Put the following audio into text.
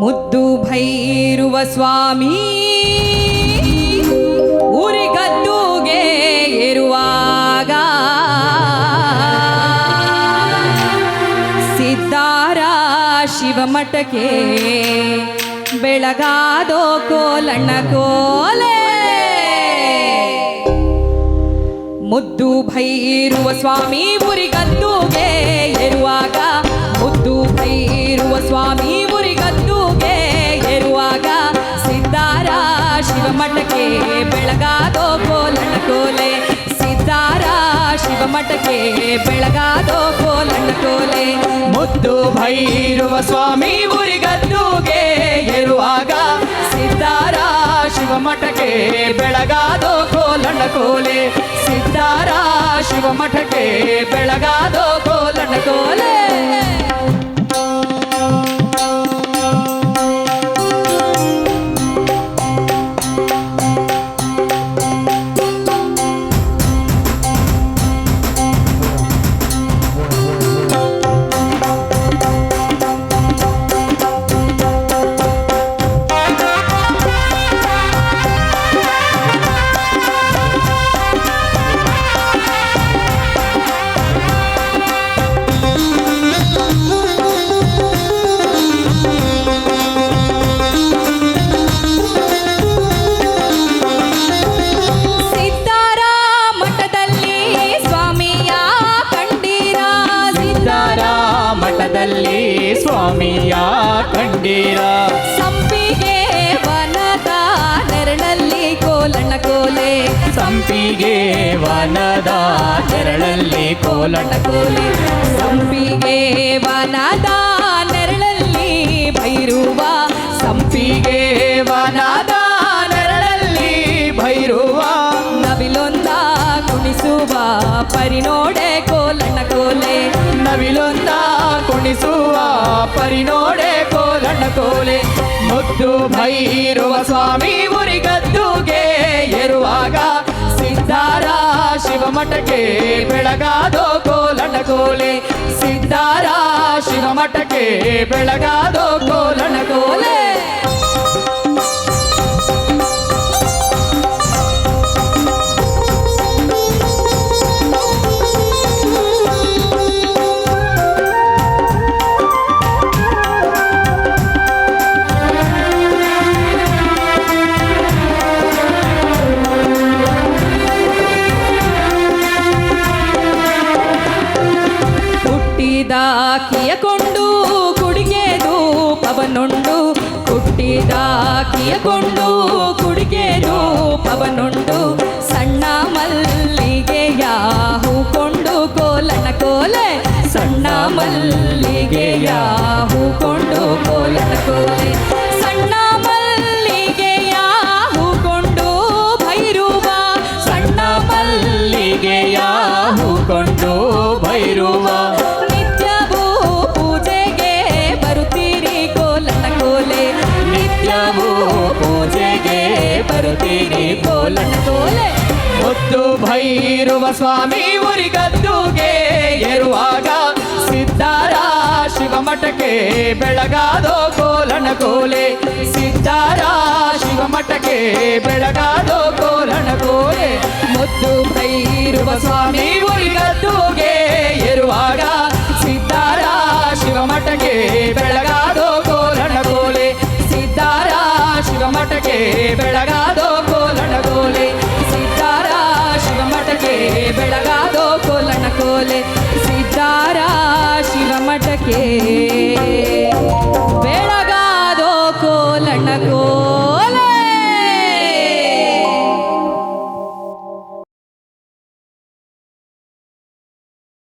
ಮುದ್ದು ಭೈರುವ ಸ್ವಾಮಿ ಉರಿಗದ್ದುಗೆ ಇರುವಾಗ ಸಿದ್ದಾರ ಶಿವಮಠಕ್ಕೆ ಬೆಳಗಾದೋ ಕೋಲಣ್ಣ ಕೋಲೆ. ಮುದ್ದು ಭೈರುವ ಸ್ವಾಮಿ ಉರಿಗದ್ದುಗೆ ಶಿವಮಠಕ್ಕೆ ಬೆಳಗಾದೋ ಕೋಲಣ್ಣ ಕೋಲೆ ಸಿದ್ದಾರ ಶಿವಮಠಕ್ಕೆ ಬೆಳಗಾದೋ ಕೋಲಣ್ಣ ಕೋಲೆ ಮುದ್ದು ಭೈರುವ ಸ್ವಾಮಿ ಉರಿಗದ್ದುಗೆ ಏರುವಾಗ ಸಿದ್ದಾರ ಶಿವಮಠಕ್ಕೆ ಬೆಳಗಾದೋ ಕೋಲಣ್ಣ ಕೋಲೆ ಸಿದ್ದಾರ ಶಿವಮಠಕ್ಕೆ ಬೆಳಗಾದೋ ಕೋಲಣ್ಣ ಕೋಲೆ ಕಂಡೀರ ಸಂಪಿಗೆ ವನದ ನೆರಳಲ್ಲಿ ಕೋಲಣ್ಣ ಕೋಲೆ. ಸಂಪಿಗೆ ವನದ ನೆರಳಲ್ಲಿ ಕೋಲಣ್ಣ ಕೋಲೆ. ಸಂಪಿಗೆ ವನದ ನೆರಳಲ್ಲಿ ಭೈರುವ ಸಂಪಿಗೆ ಕುಣಿಸುವ ಪರಿನೋಡೆ ಕೋಲಣ್ಣ ಕೋಲೆ, ಮುದ್ದು ಭೈರುವ ಸ್ವಾಮಿ ಮುರಿಗದ್ದುಗೆ ಏರುವಾಗ ಸಿದ್ದಾರ ಶಿವಮಠಕ್ಕೆ ಬೆಳಗಾದೋ ಕೋಲಣ್ಣ ಕೋಲೆ ಸಿದ್ದಾರ ಶಿವಮಠಕ್ಕೆ ಬೆಳಗಾದೋ ಕೋಲಣ್ಣ ಕೋಲೆ. ಹುಟ್ಟಿದ ಕಿಯಕೊಂಡು ಕುಡಿಗೆದು ಪವನುಂಡು ಹುಟ್ಟಿದ ಕಿಯಕೊಂಡು ಕುಡಿಗೆದು ಪವನುಂಡು ಸಣ್ಣ ಮಲ್ಲಿಗೆಯ ಹೂಕೊಂಡು ಕೋಲನ ಕೋಲೆ. ಸಣ್ಣ ಮಲ್ಲಿಗೆಯ ಹೂಕೊಂಡು ಕೋಲನ ಕೋಲೆ. ಕೋಲಣ್ಣ ಕೋಲೆ ಮುದ್ದು ಭೈರುವ ಸ್ವಾಮಿ ಉರಿಗದ್ದುಗೆ ಏರುವಾಗ ಸಿದ್ದಾರ ಶಿವಮಠಕ್ಕೆ ಬೆಳಗಾದೋ ಕೋಲನ ಕೋಲೆ. ಸಿದ್ದಾರ ಶಿವಮಠಕ್ಕೆ ಬೆಳಗಾದೋ ಕೋಲನ ಕೋಲೆ. ಮುದ್ದು ಭೈರುವ ಸ್ವಾಮಿ ಉರಿಗದ್ದುಗೆ ಏರುವಾಗ ಸಿದ್ದಾರ ಶಿವಮಠಕ್ಕೆ ಬೆಳಗಾದೋ ಕೋಲನ ಕೋಲೆ. ಸಿದ್ದಾರ ಶಿವಮಠಕ್ಕೆ ಮಠಕ್ಕೆ ಕೋಲಣ ಕೋಲೆ ಸಿದ್ದಾರ ಶಿವಮಠಕ್ಕೆ?